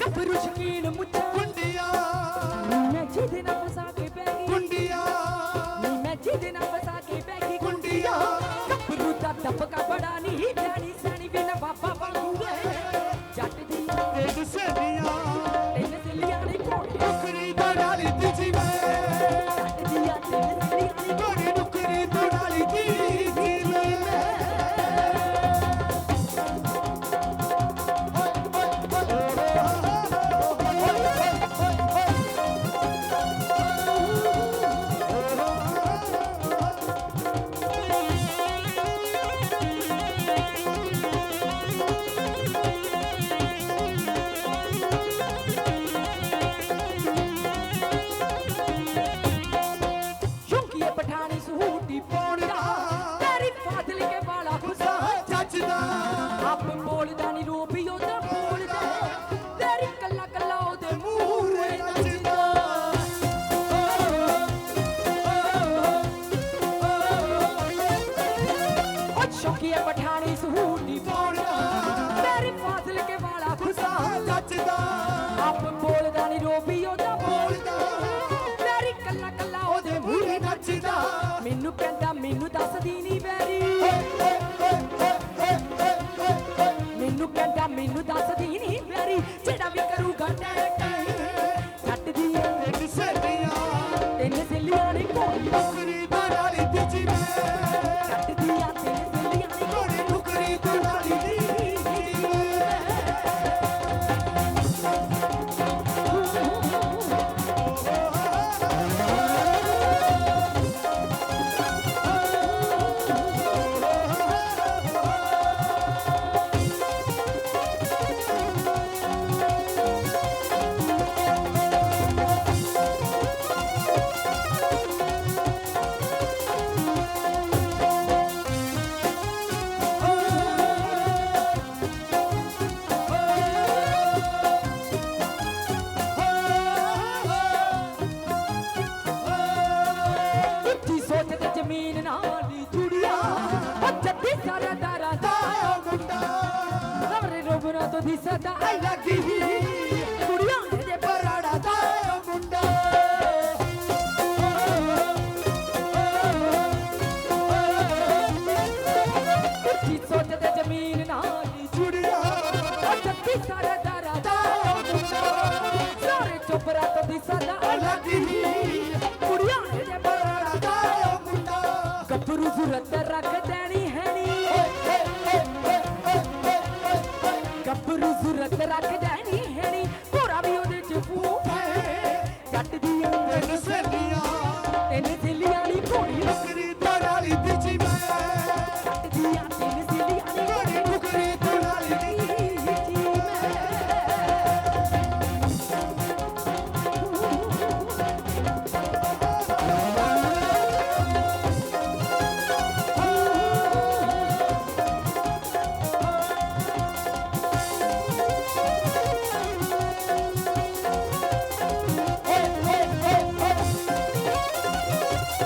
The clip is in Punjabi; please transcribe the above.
सब रुचकीन मुझे गुंडिया मैं जिद ना फंसा के बैगी टपका बड़ा नहीं जानी ਸ਼ੌਕੀਏ ਪਠਾਣੀ ਸਹੂਟੀ ਪਾਉਣਦਾ ਤੇਰੀ ਫਾਦਲ ਕੇ ਵਾਲਾ ਖੁਸਾ ਜੱਜਦਾ। ਆਪ ਬੋਲਦਾ ਨਹੀਂ ਰੂਪੀ ਉਹਦਾ ਬੋਲਦਾ ਤੇਰੀ ਕੱਲਾ ਕੱਲਾ ਉਹਦੇ ਮੂਹਰੇ ਨੱਚਦਾ। ਮੈਨੂੰ ਕਹਿੰਦਾ ਮੈਨੂੰ ਦੱਸਦੀ ਨਹੀਂ ਬੈਰੀ ਮੈਨੂੰ ਕਹਿੰਦਾ ਮੈਨੂੰ ਦੱਸਦੀ ਨਹੀਂ ਬੈਰੀ ਜਿਹੜਾ ਵੀ ਕਰੂਗਾ ਟੈਕ ਛੱਡ ਦੀ ਦੇਖ ਸੇਨੀਆਂ ਤਿੰਨ ਦਿੱਲੀਆਂ ਨੇ ਕੋਈ ਨਾਲ ਹੀ ਜੁੜਿਆ ਉਹ ਜੱਦੀ ਸਾਰਾ ਦਾਰਾ ਦਾ ਮੁੰਡਾ ਹਮਰੇ ਰੋਬਰਾ ਤੋਂ ਦੀ ਸਦਾ ਆਈ ਲੱਗੀ ਸੁਰਤ ਰੱਖ ਦੇਣੀ ਹੈਣੀ। ਗੱਭਰੂ ਸੁਰਤ ਰੱਖ ਦੇਣੀ ਹੈਣੀ। ਪੂਰਾ ਵੀ ਉਹਦੇ ਚ ਫੂਫ ਹੈ ਜੱਟ ਦੀ ਉਂਗਲ ਸੇ